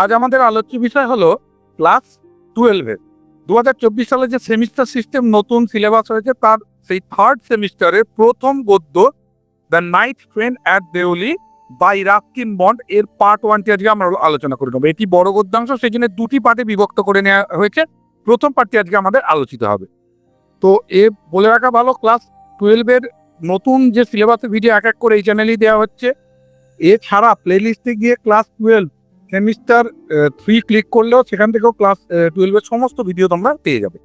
আজ আমাদের আলোচ্য বিষয় হলো ক্লাস টুয়েলভের দু হাজার চব্বিশ সালে যে সেমিস্টার সিস্টেম নতুন সিলেবাস হয়েছে, তার সেই থার্ড সেমিস্টারের প্রথম গদ্য the night train at Deoli by Ruskin Bond এর পার্ট ওয়ানটি আজকে আমরা আলোচনা করে নেব। এটি বড় গদ্যাংশ সেই জন্য দুটি পার্টে বিভক্ত করে নেওয়া হয়েছে। প্রথম পার্টটি আজকে আমাদের আলোচিত হবে। তো এ বলে রাখা ভালো, ক্লাস টুয়েলভের নতুন যে সিলেবাসের ভিডিও এক এক করে এই চ্যানেলেই দেওয়া হচ্ছে। এছাড়া প্লেলিস্টে গিয়ে class twelve semester three click করলেও সেখান থেকেও ক্লাস টুয়েলভের সমস্ত ভিডিও তোমরা পেয়ে যাবে।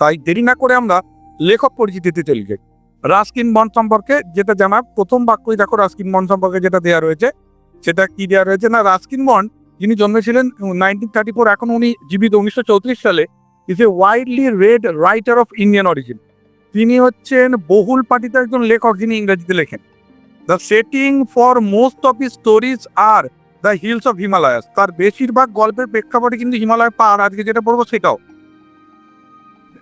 তাই দেরি না করে আমরা লেখক পরিচিতিতে চলে যাই। রাস্কিন বন সম্পর্কে যেটা জানার, প্রথম বাক্যই দেখো রাস্কিন বন সম্পর্কে যেটা দেওয়া রয়েছে। সেটা কি দেওয়া রয়েছে? না, রাস্কিন বন যিনি জন্মেছিলেন নাইনটিন থার্টি ফোর এখন উনি জীবিত উনিশশো চৌত্রিশ সালে is a widely read writer of Indian origin তিনি হচ্ছেন বহুল পাঠিত একজন লেখক যিনি ইংরেজিতে লেখেন। The setting for most of his stories are the hills of Himalayas তার বেশিরভাগ গল্পের প্রেক্ষাপটে কিন্তু হিমালয় পাহাড়, আজকে যেটা পড়ব সেটাও।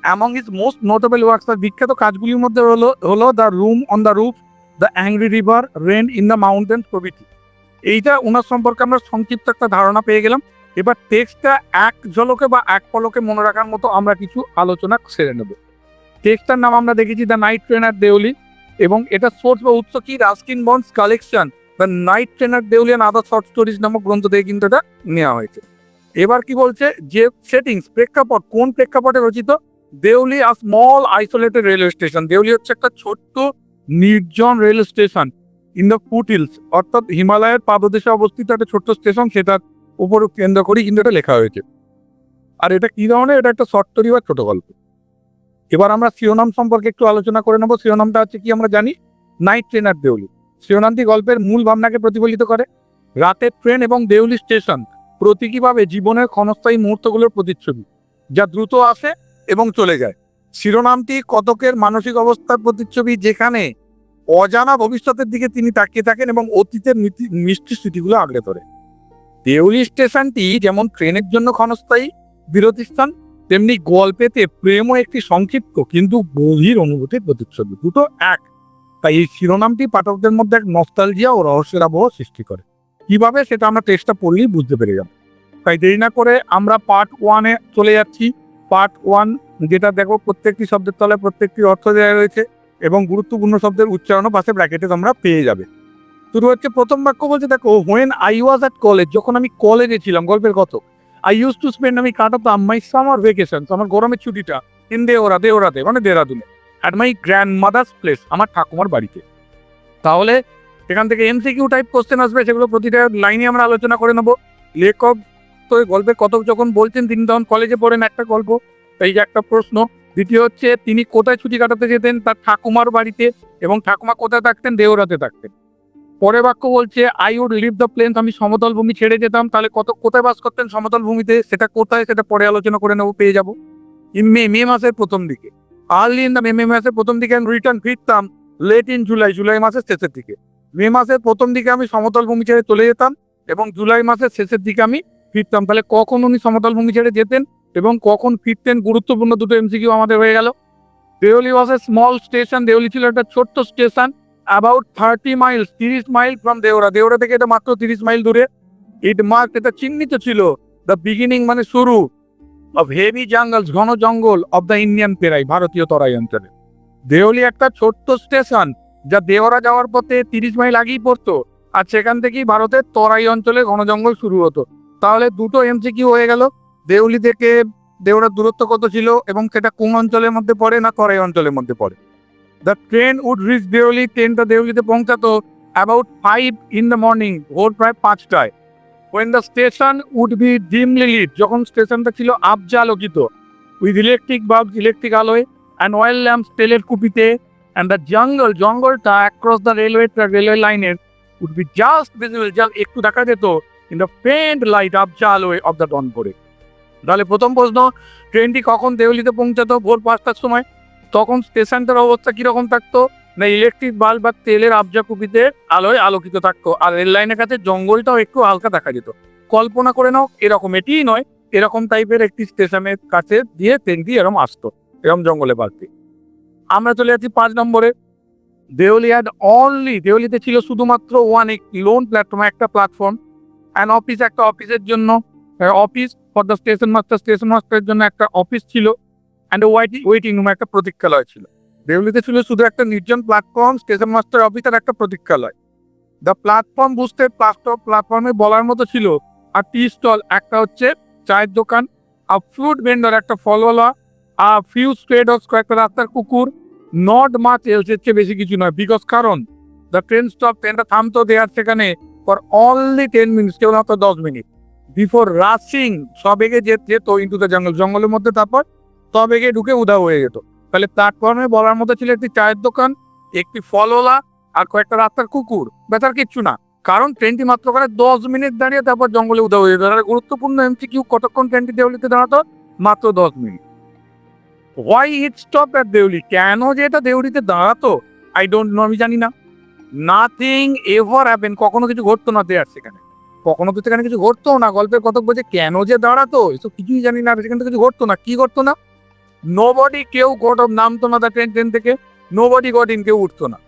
Among his most notable works তার বিখ্যাত কাজগুলির মধ্যে হলো হলো the room on the roof the angry river rain in the mountain প্রভৃতি। এইটা ওনার সম্পর্কে আমরা সংক্ষিপ্ত একটা ধারণা পেয়ে গেলাম। এবার টেক্সটটা এক ঝলকে বা এক পলকে মনে রাখার মতো আমরা কিছু আলোচনা সেরে নেব। টেক্সটার নাম আমরা দেখেছি দ্য নাইট ট্রেনার দেউলি এবং এটা সোর্স বা উৎস কি? Ruskin Bond's collection the night train at Deoli and other short stories নামক গ্রন্থ থেকে কিন্তু এটা নেওয়া হয়েছে। এবার কি বলছে? যে সেটিংস প্রেক্ষাপট, কোন প্রেক্ষাপটে রচিত? Deoli a small isolated railway station Deoli হচ্ছে একটা ছোট্ট নির্জন rail station in the foothills অর্থাৎ হিমালয়ের পাদদেশে অবস্থিত একটা ছোট্ট স্টেশন সেটার উপর কেন্দ্র করেই কিন্তু এটা লেখা হয়েছে। আর এটা কি ধরনের? এটা একটা শর্ট স্টোরি বা ছোট গল্প। এবার আমরা শিরোনাম সম্পর্কে একটু আলোচনা করে নেব। শিরোনামটা হচ্ছে কি আমরা জানি? নাইট ট্রেনার দেউলি শিরোনামটি গল্পের মূল ভাবনাকে প্রতিফলিত করে। রাতের ট্রেন এবং দেউলি স্টেশন প্রতীকীভাবে জীবনের ক্ষণস্থায়ী মুহূর্তগুলোর প্রতিচ্ছবি, যা দ্রুত আসে এবং চলে যায়। শিরোনামটি কতকের মানসিক অবস্থার প্রতিচ্ছবি যেখানে অজানা ভবিষ্যতের দিকে তিনি তাকিয়ে থাকেন এবং অতীতের মিষ্টি স্মৃতিগুলো আঁকড়ে ধরে দেউলি স্টেশনটি যেমন ট্রেনের জন্য ক্ষণস্থায়ী বিরতি স্থান তেমনি গল্পেতে প্রেমও একটি সংক্ষিপ্ত কিন্তু গভীর অনুভূতির প্রতিচ্ছবি। দুটো এক। তাই এই শিরোনামটি পাঠকদের মধ্যে এক নস্টালজিয়া ও রহস্যের আবহ সৃষ্টি করে। কীভাবে সেটা আমরা টেস্টটা পড়লেই বুঝতে পেরে যাব। তাই দেরি না করে আমরা পার্ট ওয়ানে চলে যাচ্ছি। পার্ট ওয়ান যেটা দেখো প্রত্যেকটি শব্দের তলায় প্রত্যেকটি অর্থ দেওয়া রয়েছে এবং গুরুত্বপূর্ণ শব্দের উচ্চারণও পাশে ব্র্যাকেটে তোমরা পেয়ে যাবে। শুরু হচ্ছে প্রথম বাক্য বলছে দেখো when I was at college যখন আমি কলেজে ছিলাম, গল্পের কত আই ইউজ টু স্পেন্ড আমি কাট অফ কাটাতাম মাই সামার ভেকেশন আমার গরমের ছুটিটা ইন দেওরা দেওরাতে মানে দেরাদুনে। At my grandmother's place আমার ঠাকুমার বাড়িতে। তাহলে এখান থেকে এমসিকিউ টাইপ কোশ্চেন আসবে, সেগুলো প্রতিটা লাইনে আমরা আলোচনা করে নেব। লেখক তো গল্পের কতক যখন বলছেন, তিনি তখন কলেজে পড়েন একটা গল্প। এই যে একটা প্রশ্ন, দ্বিতীয় হচ্ছে, তিনি কোথায় ছুটি কাটাতে যেতেন? তার ঠাকুমার বাড়িতে এবং ঠাকুমা কোথায় থাকতেন? দেওরাতে থাকতেন। পরে বাক্য বলছে I would leave the plains আমি সমতল ভূমি ছেড়ে যেতাম। তাহলে কত, কোথায় বাস করতেন সমতল ভূমিতে? সেটা কোথায়? সেটা পরে আলোচনা করে নেব, পেয়ে যাব। মে মে মাসের প্রথম দিকে। আর্লি ইন দ্য মে মাসের প্রথম দিকে আমি রিটার্ন ফিরতাম লেট ইন জুলাই জুলাই মাসের শেষের দিকে। মে মাসের প্রথম দিকে আমি সমতল ভূমি ছেড়ে চলে যেতাম এবং জুলাই মাসের শেষের দিকে আমি ফিরতাম। তাহলে কখন উনি সমতল ভূমি ছেড়ে যেতেন এবং কখন ফিরতেন গুরুত্বপূর্ণ দুটো এমসিকিউ আমাদের হয়ে গেল। দেওলি ওয়াজ এ স্মল স্টেশন দেওলি ছিল একটা ছোট্ট স্টেশন অ্যাবাউট থার্টি মাইলস তিরিশ মাইল ফ্রম দেওরা দেওরা থেকে এটা মাত্র তিরিশ মাইল দূরে। ইট মার্ক এটা চিহ্নিত ছিল দ্য বিগিনিং মানে শুরু। অফ হেভি জঙ্গল ঘন জঙ্গল অফ দ্য ইন্ডিয়ান পেরাই ভারতীয় তরাই অঞ্চলে দেওলি একটা ছোট্ট স্টেশন, যা দেওরা যাওয়ার পথে তিরিশ মাইল আগেই পড়তো, আর সেখান থেকেই ভারতের তরাই অঞ্চলে ঘন জঙ্গল শুরু হতো। তাহলে দুটো এমসিকিউ হয়ে গেল, দেউলি থেকে দেওড়ার দূরত্ব কত ছিল, এবং সেটা কোন অঞ্চলের মধ্যে পড়ে না তরাই অঞ্চলের মধ্যে পড়ে? The train would reach Deoli ট্রেনটা দেউলিতে পৌঁছাতো about five in the morning ভোর প্রায় পাঁচটায়। When the station would be dimly lit যখন স্টেশনটা ছিল আবজা আলোকিত উইথ ইলেকট্রিক বাল্ব ইলেকট্রিক আলোয় অ্যান্ড অয়েল ল্যাম্প তেলের কুপিতে অ্যান্ড দ্য জঙ্গল জঙ্গলটা অ্যাক্রস দ্য রেলওয়ে রেলওয়ে লাইনের উড বি জাস্ট ভিজিবল যা একটু দেখা যেত ইন দ্য ফেন্ট লাইট আবজা আলোয় অফ দ্য ডন করে। তাহলে প্রথম প্রশ্ন ট্রেনটি কখন দেউলিতে পৌঁছাতো? ভোর পাঁচটার সময়। তখন স্টেশনটার অবস্থা কীরকম থাকতো? না ইলেকট্রিক বাল্ব বা তেলের আবজা কুপিতে আলোয় আলোকিত থাকতো। আর রেল লাইনের কাছে জঙ্গলটাও একটু হালকা দেখা যেত। কল্পনা করে নাও, এরকম এটিই নয়, এরকম টাইপের একটি স্টেশনের কাছে দিয়ে ট্রেনটি এরকম আসতো এরকম জঙ্গলে পারতি আমরা চলে যাচ্ছি পাঁচ নম্বরে। দেওলি হ্যাড অনলি দেওলিতে ছিল শুধুমাত্র ওয়ান লোন প্ল্যাটফর্ম একটা প্ল্যাটফর্ম অ্যান্ড অফিস একটা অফিসের জন্য office for the station master station মাস্টারের জন্য একটা অফিস ছিল অ্যান্ড ওয়াইটিং ওয়েটিং রুম একটা প্রতীক্ষালয় ছিল। দেউলিতে ছিল শুধু একটা নির্জন প্ল্যাটফর্ম স্টেশন মাস্টার অফিস আর একটা প্রতীক্ষালয়। দ্য প্ল্যাটফর্ম বুঝতে প্লাস্টপ প্ল্যাটফর্মে বলার মতো ছিল আর টি স্টল একটা হচ্ছে চায়ের দোকান আর ফ্রুট ভেন্ডর একটা ফলওয়ালা আর ফিউ স্ট্রে ডগস কয়েকটা রাস্তার কুকুর নট মাছ এলস এর চেয়ে বেশি কিছু নয়। বিকজ কারণ দ্য ট্রেন স্টপ ট্রেনটা থামতো দেওয়ার সেখানে ফর অনলি টেন মিনিটস কেউ না দশ মিনিট বিফোর রাশিং সবেগে যে যেত ইন্টু দ্য জঙ্গল জঙ্গলের মধ্যে তারপর সবেগে ঢুকে উধাও হয়ে যেত। তাহলে প্ল্যাটফর্মে বলার মতো ছিল একটি চায়ের দোকান, একটি ফলওয়ালা আর কয়েকটা রাস্তার কুকুর। বেচার কিচ্ছু না। কারণ ট্রেনটি মাত্র করে দশ মিনিট দাঁড়িয়ে তারপর জঙ্গলে উধাও হয়ে যাবে গুরুত্বপূর্ণ এমসি কিউ কতক্ষণ ট্রেনটি দেউলিতে দাঁড়াতো? মাত্র দশ minute. Why it stop at Deoli? কেন যে এটা দেউলিতে দাঁড়াতো? আই ডোন্ট নো আমি জানি না। নাথিং এভার হ্যাপেন কখনো কিছু ঘটতো না দেয়ার সেখানে। কখনো তো সেখানে কিছু ঘটতো না। গল্পের কতক বলছে কেন যে দাঁড়াতো, এসব কিছুই জানি না। সেখানে তো কিছু ঘটতো না। কি ঘটতো না? নো বডি কেউ গট নামতো না দা ট্রেন ট্রেন থেকে। নো বডি গট ইন কেউ উঠতো না।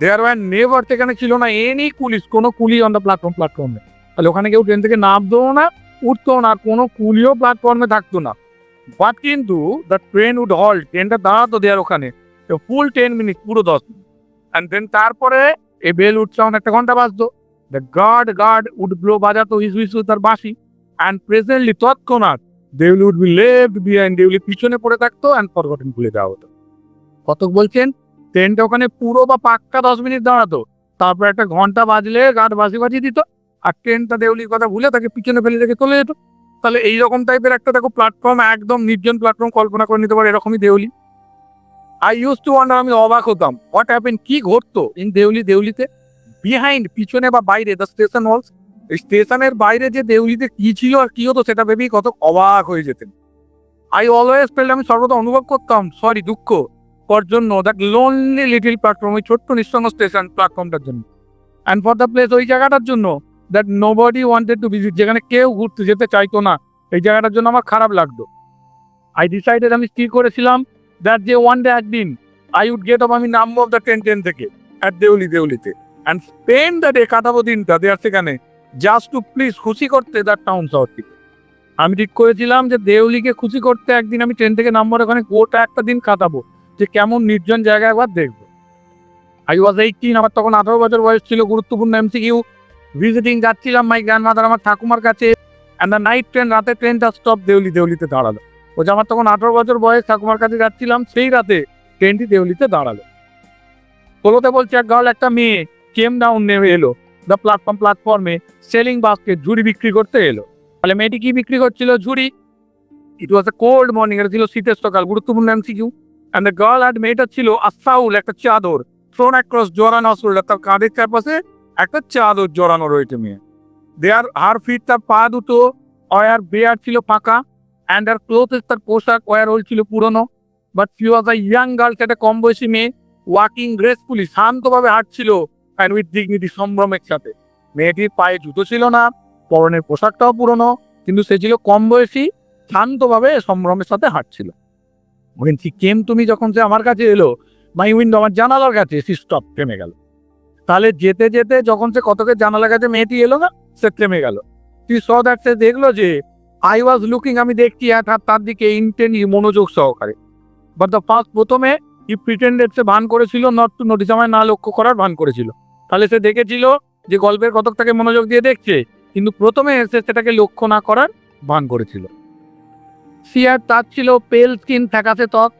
দেয়ার ওয়ার নেভার সেখানে ছিল না এনি পুলিশ কোনো কুলি অন দ্য প্ল্যাটফর্ম প্ল্যাটফর্মে তাহলে ওখানে কেউ ট্রেন থেকে নামতো না উঠতো না কোনো কুলিও প্ল্যাটফর্মে থাকতো না। বাট কিন্তু দ্য ট্রেন উড হল ট্রেনটা দাঁড়াতো দেয়ার ওখানে। ফুল টেন মিনিট পুরো দশ মিনিট অ্যান্ড দেন তারপরে এ বেল উঠছে একটা ঘণ্টা বাজতো। The guard guard would blow বাজাতো, his his তার বাঁশি। অ্যান্ড প্রেজেন্টলি তৎক্ষণাৎ they would be left behind Deoli পিছনে পড়ে থাকতো অ্যান্ড ফরগটেন ভুলে দেওয়া হতো। কতক বলছেন? ট্রেনটা ওখানে পুরো বা পাক্কা দশ মিনিট দাঁড়াতো। তারপর একটা ঘণ্টা বাজলে গার্ড বাজি বাজিয়ে দিত। আর ট্রেনটা দেউলির কথা ভুলে তাকে পিছনে ফেলে রেখে চলে যেত। তাহলে এইরকম টাইপের একটা দেখো প্ল্যাটফর্ম একদম নির্জন প্ল্যাটফর্ম কল্পনা করে নিতে পারে, এরকমই Deoli. I use to wonder আমি অবাক হতাম। হোয়াট হ্যাপেন কি ঘটতো? ইন দেউলি, দেউলিতে? বিহাইন্ড পিছনে বা বাইরে দ্য স্টেশন ওয়ালস স্টেশনের বাইরে যে দেউলিতে কি ছিল আর কি হতো সেটা ভেবেই কত অবাক হয়ে যেতেন। আই অলওয়েজ ফেল্ড আমি সর্বদা অনুভব করতাম সরি দুঃখ কর জন্য দ্যাট লোনলি লিটিল প্ল্যাটফর্ম ওই ছোট্ট নিঃসঙ্গ স্টেশন প্ল্যাটফর্মটার জন্য। অ্যান্ড ফর দ্য প্লেস ওই জায়গাটার জন্য that nobody wanted to visit যেখানে কেউ ঘুরতে যেতে চাইতো না, এই জায়গাটার জন্য আমার খারাপ লাগতো। আই ডিসাইডেড আমি স্থির করেছিলাম দ্যাট যে ওয়ান ডে একদিন আই উড গেট অফ আমি নামবো অফ দ্য ট্রেন ট্রেন থেকে অ্যাট দেউলি, দেউলিতে। অ্যান্ড স্পেন্ড দ্য ডে কাটাবো দিনটা, দেয়ার সেখানে জাস্ট টু প্লিজ খুশি করতে দ্যাট টাউন শহরটিকে আমি ঠিক করেছিলাম যে দেউলিকে খুশি করতে একদিন আমি ট্রেন থেকে নামবো ওখানে গোটা একটা দিন কাটাবো, যে কেমন নির্জন জায়গা একবার দেখব। আই ওয়াজ এইটিন আমার তখন আঠারো বছর বয়স ছিল, গুরুত্বপূর্ণ এমসি কিউ ভিজিটিং যাচ্ছিলাম মাই গ্র্যান্ডমাদার আমার ঠাকুমার কাছে। অ্যান্ড দ্য নাইট ট্রেন রাতে ট্রেনটা স্টপ দেউলি, দেউলিতে দাঁড়াল। ও যে আমার তখন আঠারো বছর বয়স, ঠাকুমার কাছে যাচ্ছিলাম, সেই রাতে ট্রেনটি দেউলিতে দাঁড়াল। কলোতে বলছে, এক গার্ল একটা মেয়ে কেম ডাউন নেমে এলো। দ্য প্ল্যাটফর্ম প্ল্যাটফর্মে সেলিং বাস্কেট ঝুড়ি বিক্রি করতে এলো। তাহলে মেয়েটি কি বিক্রি করছিল? ঝুড়ি? ইট ওয়াজ এ কোল্ড মর্নিং এটা ছিল শীতের সকাল, গুরুত্বপূর্ণ MCQ and the girl and মেয়েটা ছিল আসাউল একটা চাদর থ্রোন অ্যাক্রস জোরানো শোল্ডার তার কাঁধের চারপাশে একটা চাদর জড়ানো রয়েছে মেয়ে। দেয়ার হার ফিট তার পা দুটো অয়ার বেয়ার ছিল ফাঁকা অ্যান্ড আর ক্লোথেস তার পোশাক ওয়ার ওল ছিল পুরনো। But she was a young girl একটা কম বয়সী মেয়ে ওয়াকিং গ্রেসফুলি শান্তভাবে হাঁটছিল। অ্যান্ড উইথ ডিগনিটি সম্ভ্রমের সাথে মেয়েটির পায়ে জুতো ছিল না, পরনের পোশাকটাও পুরনো, কিন্তু সে ছিল কম বয়সী, শান্তভাবে সম্ভ্রমের সাথে হাঁটছিল। she came তুমি যখন সে আমার কাছে এলো মাই উইন্ডো আমার জানালার কাছে সে স্টপ থেমে গেল। তাহলে যেতে যেতে যখন সে কতকে জানালার কাছে মেয়েটি এলো না, সে থেমে গেল। তুই স দ্যাট সে দেখল যে আই ওয়াজ লুকিং আমি দেখছি, আর তার- দিকে ইন্টেনি মনোযোগ সহকারে। বাট দ্য ফার্স্ট প্রথমে ই প্রিটেন্ডেড সে ভান করেছিল নট টু নোটিস আমায় না লক্ষ্য করার ভান করেছিল। তাহলে সে দেখেছিল যে গল্পের কতক তাকে মনোযোগ দিয়ে দেখছে, কিন্তু প্রথমে সে সেটাকে লক্ষ্য না করার ভান করেছিল। সিয়ার তার ছিল পেল স্কিন ফ্যাকাসে ত্বক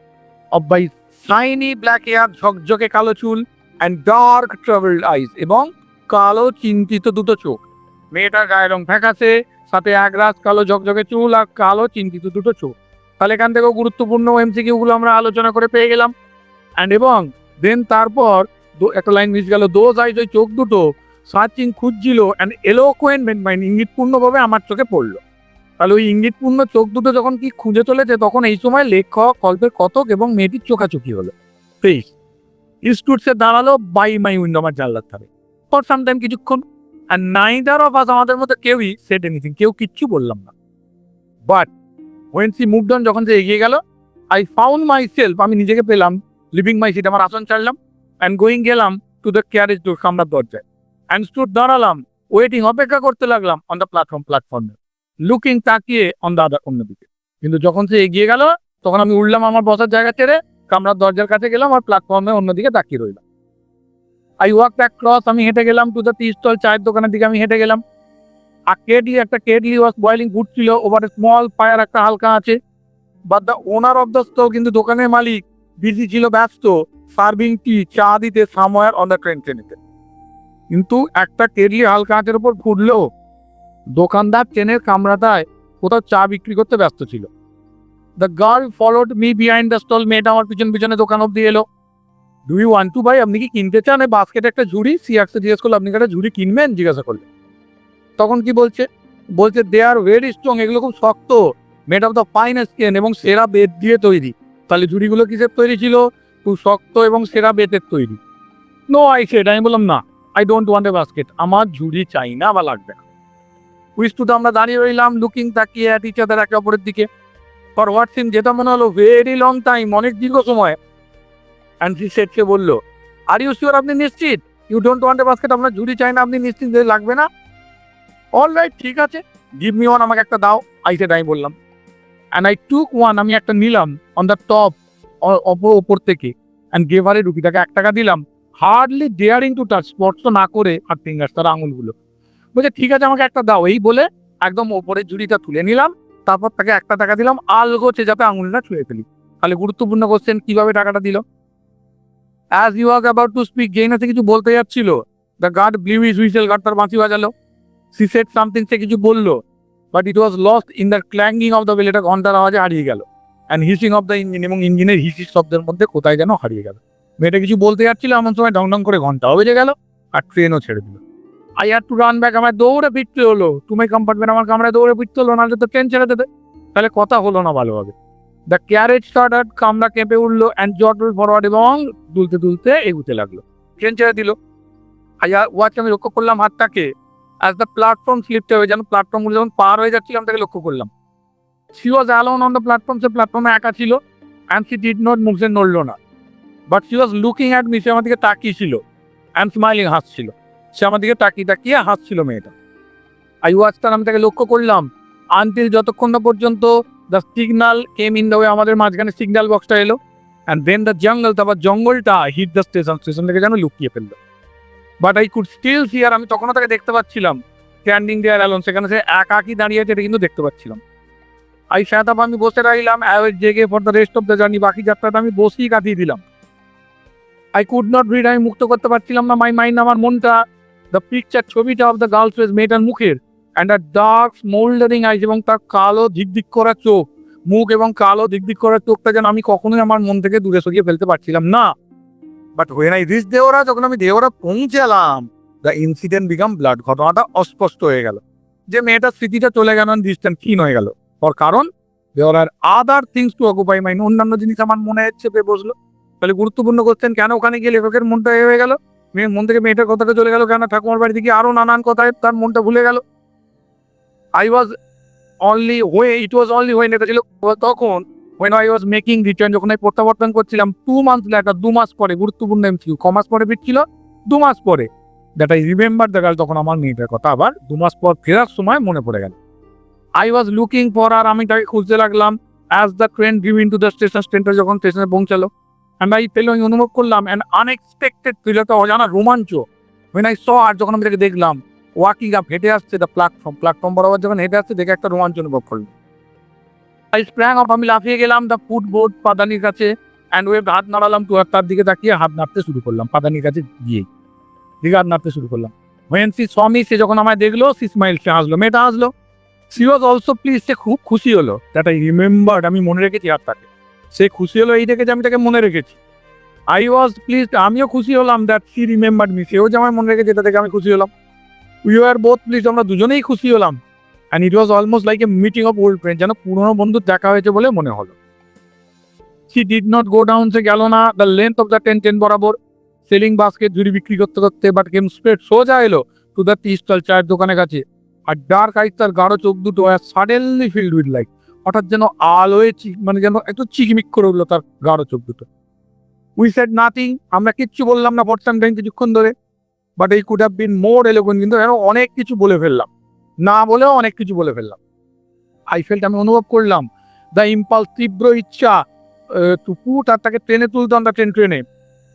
of by shiny, black hair, ঝকঝকে কালো চুল অ্যান্ড ডার্ক ট্রাভেলড আইস এবং কালো চিন্তিত দুটো চোখ। মেয়েটার গায়ের রং ফ্যাকাসে সাথে একরাস কালো ঝকঝকে চুল আর কালো চিন্তিত দুটো চোখ। তাহলে এখান থেকেও গুরুত্বপূর্ণ এমসিকিউগুলো আমরা আলোচনা করে পেয়ে গেলাম। অ্যান্ড এবং দেন তারপর একটা লাইন মিস গেল দোজ আইজ ওই চোখ দুটো সার্চিং খুঁজছিল অ্যান্ড এলোকোয়েন্টমেন্ট মাইন্ড ইঙ্গিতপূর্ণভাবে আমার চোখে পড়ল। তাহলে ওই ইঙ্গিতপূর্ণ চোখ দুটো যখন কি খুঁজে চলেছে, তখন এই সময় লেখক গল্পের কতক এবং মেয়েটির চোখাচোখি হলো। তেইশ স্টুডসে দাঁড়াল বাই মাই উইন্ডো আমার জানলার ধারে। ফর সামটাইম কিছুক্ষণ আর নাইদার অফ আস আমাদের মধ্যে কেউই সেট এনিথিং কেউ কিচ্ছু বললাম না। But when she move down যখন সে এগিয়ে গেল আই ফাউন্ড মাই সেলফ আমি নিজেকে পেলাম লিভিং মাই সিট আমার আসন ছাড়লাম। অ্যান্ড গোয়িং গেলাম টু দ্য ক্যারেজ ডোর কামরার দরজায়। অ্যান্ড স্টুড দাঁড়ালাম ওয়েটিং অপেক্ষা করতে লাগলাম অন দ্য প্ল্যাটফর্ম প্ল্যাটফর্মে লুকিং তাকিয়ে অন দ্য আদার অন্যদিকে কিন্তু যখন সে এগিয়ে গেল, তখন আমি উঠলাম আমার বসার জায়গা ছেড়ে, কামরার দরজার কাছে গেলাম আর প্ল্যাটফর্মে অন্যদিকে তাকিয়ে রইলাম। আই ওয়াক ব্যাক ক্রস আমি হেঁটে গেলাম টু দ্য টি স্টল চায়ের দোকানের দিকে আমি হেঁটে গেলাম। আর কেটলি একটা কেটলি ওয়াজ বয়েলিং গুড ছিল ওভার স্মল ফায়ার একটা হালকা আছে। But the owner of the store কিন্তু দোকানের মালিক বিজি ছিল, ব্যস্ত। সার্ভিং টি চা দিতে সাময়ার অন দ্য ট্রেন ট্রেনিতে। কিন্তু একটা কেটলি হালকা আঁচের উপর ফুটলেও দোকানদার ট্রেনের কামরাটায় কোথাও চা বিক্রি করতে ব্যস্ত ছিল। The girl followed me behind the stall মেয়েটা আমার পিছন পিছনে দোকান অব্দি এলো। ডু ইউ ওয়ান টু ভাই আপনি কি কিনতে চান? বাস্কেটে একটা ঝুড়ি। সিয়াক্সে জিজ্ঞেস করল, আপনি একটা ঝুড়ি কিনবেন? জিজ্ঞাসা করলে। তখন কি বলছে? বলছে দে আর ভেরি স্ট্রং এগুলো খুব শক্ত। Made of the finest cane এবং সেরা বেত দিয়ে তৈরি। তাহলে ঝুড়িগুলো কিসের তৈরি ছিল? খুব শক্ত এবং সেরা বেতের তৈরি। নো আই সেড আমি বললাম, না I don't want a basket আমার ঝুড়ি চাই না বা লাগবে না। উইস্টুতে আমরা দাঁড়িয়ে রইলাম লুকিং তাকিয়ে অ্যাট ইচ একে অপরের দিকে। ফর হোয়াট সিম যেটা মনে হলো ভেরি লং টাইম অনেক দীর্ঘ সময়। অ্যান্ড সি সেটকে বলল আর ইউ শিওর আপনি নিশ্চিত? You don't want a basket আপনার ঝুড়ি চাই না, আপনি নিশ্চিত লাগবে না? অল রাইট ঠিক আছে গিভ মি ওয়ান আমাকে একটা দাও। আই আমি বললাম অ্যান্ড আই টুক ওয়ান আমি একটা নিলাম অন দ্য টপ অপর, ওপর থেকে অ্যান্ড গেভারে রুপিটাকে এক টাকা দিলাম। হার্ডলি ডেয়ারিং টু টাচ স্পর্শ না করে আর ফিঙ্গার তার আঙুলগুলো। বলছে, ঠিক আছে, আমাকে একটা দাও। এই বলে একদম ওপরের ঝুড়িটা তুলে নিলাম, তারপর তাকে একটা টাকা দিলাম আলগোছে যাতে আঙুলটা ছুঁয়ে ফেলি। তাহলে গুরুত্বপূর্ণ কোশ্চেন কীভাবে টাকাটা দিল? As you walk about to speak যেই না সে কিছু বলতে যাচ্ছিল। The guard blew his whistle guard তার বাঁচি বাজালো। সি সেট সামথিং সে কিছু বলল। But it was lost in the clanging of the bell এটা ঘণ্টার আওয়াজে হারিয়ে গেল। And hissing of the engine এবং ইঞ্জিনের হিসির শব্দের মধ্যে কোথায় যেন হারিয়ে গেল। মেয়েটা কিছু বলতে যাচ্ছিল এমন সময় ডং ডং করে ঘন্টাও বেজে গেল আর ট্রেনও ছেড়ে দিল। I are to run back আমার দৌড়ে ফিরতে হলো। তুমি কম্পার্টমেন্ট আমার কামরায় দৌড়ে ফিরতে হলো, নাহলে তো ট্রেন ছেড়ে দেবে তাহলে কথা হলো না ভালোভাবে। দ্য ক্যারেজ স্টার্টার কামরা কেঁপে উঠল অ্যান্ড জটল ফরওয়ার্ড এবং দুলতে দুলতে এগুতে লাগল। ট্রেন ছেড়ে দিল। আই ওয়াচ আমি লক্ষ্য করলাম হাতটাকে। অ্যাজ দ্য প্ল্যাটফর্ম স্লিপটা হয়ে যেন প্ল্যাটফর্মগুলো যখন পার হয়ে যাচ্ছিল, আমি তাকে লক্ষ্য করলাম। She was alone on the platform সে প্ল্যাটফর্মে একা ছিল and she did not move সে নড়লো না। But she was looking at me সে আমার দিকে তাকিয়েছিল অ্যান্ড স্মাইলিং হাসছিল। সে আমার দিকে তাকিয়ে তাকিয়ে হাসছিল মেয়েটা। আই ওয়াচ তার আমি তাকে লক্ষ্য করলাম। আনটিল যতক্ষণ না পর্যন্ত the signal came in the way আমাদের মাঝখানে সিগনাল বক্সটা এলো অ্যান্ড দেন দ্য জঙ্গল তারপর জঙ্গলটা হিট দ্য স্টেশন স্টেশন থেকে যেন লুকিয়ে ফেলল। But I could still see her আমি তখনও তাকে দেখতে পাচ্ছিলাম স্ট্যান্ডিং দেয়ার অ্যালোন সেখানে সে একাকি দাঁড়িয়ে আছে এটা কিন্তু দেখতে পাচ্ছিলাম। আই সাত আমি বসে অ্যাওয়েজ জেগে for the rest of the journey বাকি যাত্রাটা আমি বসেই কাটিয়ে দিলাম। আই কুড নট রিড আমি মুক্ত করতে পারছিলাম না মাই মাইন্ড আমার মনটা দ্য পিকচার ছবিটা অফ দ্য গার্লস ফেস মেয়েটার মুখের অ্যান্ড আ ডার্ক স্মোল্ডারিং আইজ এবং তার কালো ধিক ধিকধিক করা চোখ, মুখ এবং কালো ধিকধিক করা চোখটা যেন আমি কখনোই আমার মন থেকে দূরে সরিয়ে ফেলতে পারছিলাম না। But when I reach Deora যখন আমি দেওরা পৌঁছালাম দ্য ইনসিডেন্ট বিকাম ব্লাড ঘটনাটা অস্পষ্ট হয়ে গেল। যে মেয়েটার স্মৃতিটা চলে গেল ডিস্টেন্স ক্ষীণ হয়ে গেল। ওর কারণ দেওয়ার আর other things to occupy mind অন্যান্য জিনিস আমার মনে হচ্ছে পেয়ে বসল। তাহলে গুরুত্বপূর্ণ কোশ্চেন কেন ওখানে গিয়ে লেখকের মনটা হয়ে গেল? মেয়ের মন থেকে মেয়েটার কথাটা চলে গেল কেন? ঠাকুমার বাড়ি থেকে আরও নানান কথায় তার মনটা ভুলে গেল। I was only way it was only when এটা ছিল, তখন when I was making return যখন আমি প্রত্যাবর্তন করছিলাম টু মান্থ লেটার দু মাস পরে, গুরুত্বপূর্ণ এমসিউ ক মাস পরে ফিরছিল দু মাস পরে। That I remember the girl তখন আমার মেয়েটার কথা আবার দু মাস পর ফেরার সময় মনে পড়ে গেল। I was looking for her আমি তাকে খুঁজতে লাগলাম। As the train give in to the station ট্রেনটা যখন স্টেশনে পৌঁছালো অ্যান্ড আই পেল আমি অনুভব করলাম অ্যান্ড আনএক্সপেক্টেড ফিল একটা অজানা রোমাঞ্চ। ওয়েন আই স আর যখন আমি তাকে দেখলাম ওয়াকিং আপ হেঁটে আসছে দ্য প্ল্যাটফর্ম প্ল্যাটফর্ম বরাবর যখন হেঁটে আসছে, দেখে একটা রোমাঞ্চ অনুভব করলাম। আই স্প্র্যাং অফ আমি লাফিয়ে গেলাম দ্য ফুটবোর্ড পাদানির কাছে অ্যান্ড ওয়েভ হাত নাড়ালাম টু তার দিকে তাকিয়ে হাত নাড়তে শুরু করলাম, পাদানির কাছে গিয়েই দিকে হাত নাড়তে শুরু করলাম। ওয়েন সি স্বামী সে যখন আমায় দেখল সি স্মাইল সে হাসলো, মেয়েটা হাসলো। সি ওয়াজ অলসো প্লিজ সে খুব খুশি হলো দ্যাট আই রিমেম্বার্ড আমি মনে রেখেছি তাকে সে খুশি হলো এই দেখে যে আমি তাকে মনে রেখেছি। আই ওয়াজ প্লিজ আমিও খুশি হলাম দ্যাট সি রিমেম্বার্ড মি সেও যে আমার মনে রেখেছে, এটা দেখে আমি খুশি হলাম। উই আর বোথ প্লিজ আমরা দুজনেই খুশি হলাম। And it was almost like a meeting of old friend যেন পুরনো বন্ধুর দেখা হয়েছে বলে মনে হলো। She did not go down সে গেল না the length of the ten ten বরাবর। সেলিং বাস্কেট ঝুড়ি বিক্রি করতে করতে বাট গেম স্প্রেড সোজা এলো টু দ্য টি স্টল চায়ের দোকানের কাছে। আর ডার্ক আইস তার গাঢ় চোখ দুটো সাডেনলি ফিল্ড উইথ লাইট হঠাৎ যেন আলোয় মানে যেন একটু চিকমিক করে উঠল তার গাঢ় চোখ দুটো। উই সেড নাথিং আমরা কিচ্ছু বললাম না সাম টাইম কিছুক্ষণ ধরে। বাট এই কুড হ্যাভ বিন মোর এলোকোয়েন্ট কিন্তু অনেক কিছু বলে ফেললাম। না বলেও অনেক কিছু বলে ফেললাম। আই ফেল্ট আমি অনুভব করলাম দ্য ইম্পালস তীব্র ইচ্ছা টু পুট আর তাকে ট্রেনে তুলতাম দ্য ট্রেন ট্রেনে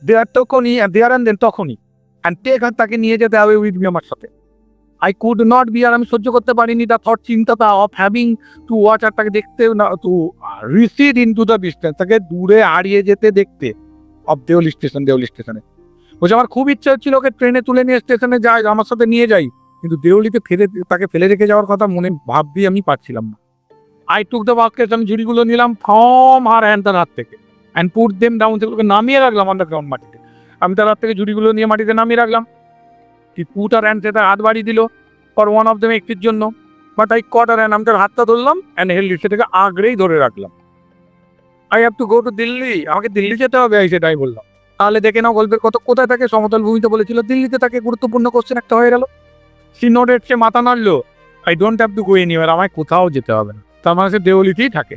দেয়ার তখনই দেয়ার অ্যান্ড দেন তখনই। অ্যান্ড টেক আর তাকে নিয়ে যেতে হবে উইথ মি আমার সাথে। আই কুড নট বি আর আমি সহ্য করতে পারিনি দ্য থট চিন্তাটা অফ হ্যাভিং টু ওয়াচ আর তাকে দেখতে না to recede into the distance তাকে দূরে হারিয়ে যেতে দেখতে। অফ দেওলি স্টেশন দেওলি স্টেশনে বলছে, আমার খুব ইচ্ছা হচ্ছিল ওকে ট্রেনে তুলে নিয়ে স্টেশনে যাই, আমার সাথে নিয়ে যাই। কিন্তু দেওলিতে ফেলে, তাকে ফেলে রেখে যাওয়ার কথা মনে ভাবতেই আমি পারছিলাম না। আই টুক দ্য বাস্কেট আমি ঝুড়িগুলো নিলাম ফর্ম আর তার হাত থেকে অ্যান্ড পুট দেম ডাউন সেগুলোকে নামিয়ে রাখলাম আন্ডারগ্রাউন্ড মাটিতে। আমি তার হাত থেকে ঝুড়িগুলো নিয়ে মাটিতে নামিয়ে রাখলাম। কি পুট আর হ্যান্ড তার হাত বাড়িয়ে দিল ফর ওয়ান অফ দেম একটির জন্য। But I caught her hand আমি তার হাতটা ধরলাম অ্যান্ড হেলদি সেটাকে আগড়েই ধরে রাখলাম। I have to go to Delhi, আমাকে দিল্লি যেতে হবে আই সেটাই বললাম। তাহলে দেখে নাও গল্পের কত কোথায় থাকে সমতল ভূমিতে বলেছিল, দিল্লিতে তাকে গুরুত্বপূর্ণ কোশ্চেন একটা হয়ে গেল। সি নোটেড সে মাথা নাড়লো। I don't have to go anywhere আমায় কোথাও যেতে হবে না। তার মানে সে দেওলিতেই থাকে।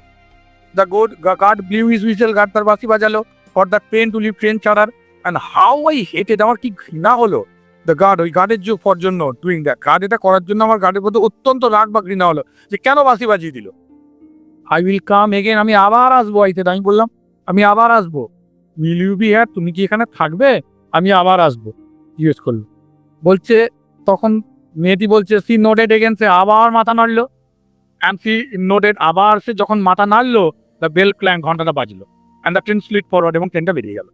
The good guard blew his whistle guard তার বাসি বাজালো for the train to leave train ছাড়ার। অ্যান্ড হাউ আই হেটেড আমার কি ঘৃণা হলো। দ্য গার্ড ওই গার্ডের যে ফর জন্য ডুইং দ্যাট গার্ড এটা করার জন্য আমার গার্ডের মধ্যে অত্যন্ত রাগ বা ঘৃণা হলো, যে কেন বাসি বাজিয়ে দিল? আই উইল কাম এগেন আমি আবার আসব আইতে আমি বললাম, আমি আবার আসব। উইল ইউ বি হ্যার তুমি কি এখানে থাকবে? আমি আবার আসব। জিজ্ঞেস করল বলছে, তখন মেয়েটি বলছে, সি নোটেড এগেন সে আবার মাথা নাড়লো। অ্যান্ড সি নোটেড আবার সে যখন মাথা নাড়লো দ্য বেল ক্ল্যাং ঘন্টাটা বাজলো। And the train slid forward এবং ট্রেনটা বেরিয়ে গেল।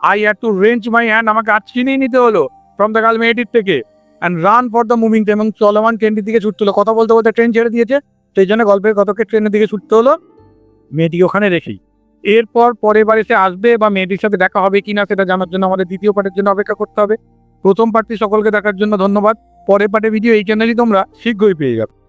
I had to wrench my hand আমাকে আর চিনিয়ে নিতে হলো ফ্রম দ্য গার্ল মেয়েটির থেকে। And run for the moving train এবং চলমান ট্রেনটির দিকে ছুটতে হলো। কথা বলতে বলতে ট্রেন ছেড়ে দিয়েছে। সেই জন্য গল্পের কতকে ট্রেনের দিকে ছুটতে হলো মেয়েটিকে ওখানে রেখেই। এরপর পরের বার এসে আসবে বা মেয়েটির সাথে দেখা হবে কিনা, সেটা জানার জন্য আমাদের দ্বিতীয় পার্টের জন্য অপেক্ষা করতে হবে। প্রথম পার্টটি সকলকে দেখার জন্য ধন্যবাদ। পরের পার্টে ভিডিও এই চ্যানেলই তোমরা শীঘ্রই পেয়ে যাবে।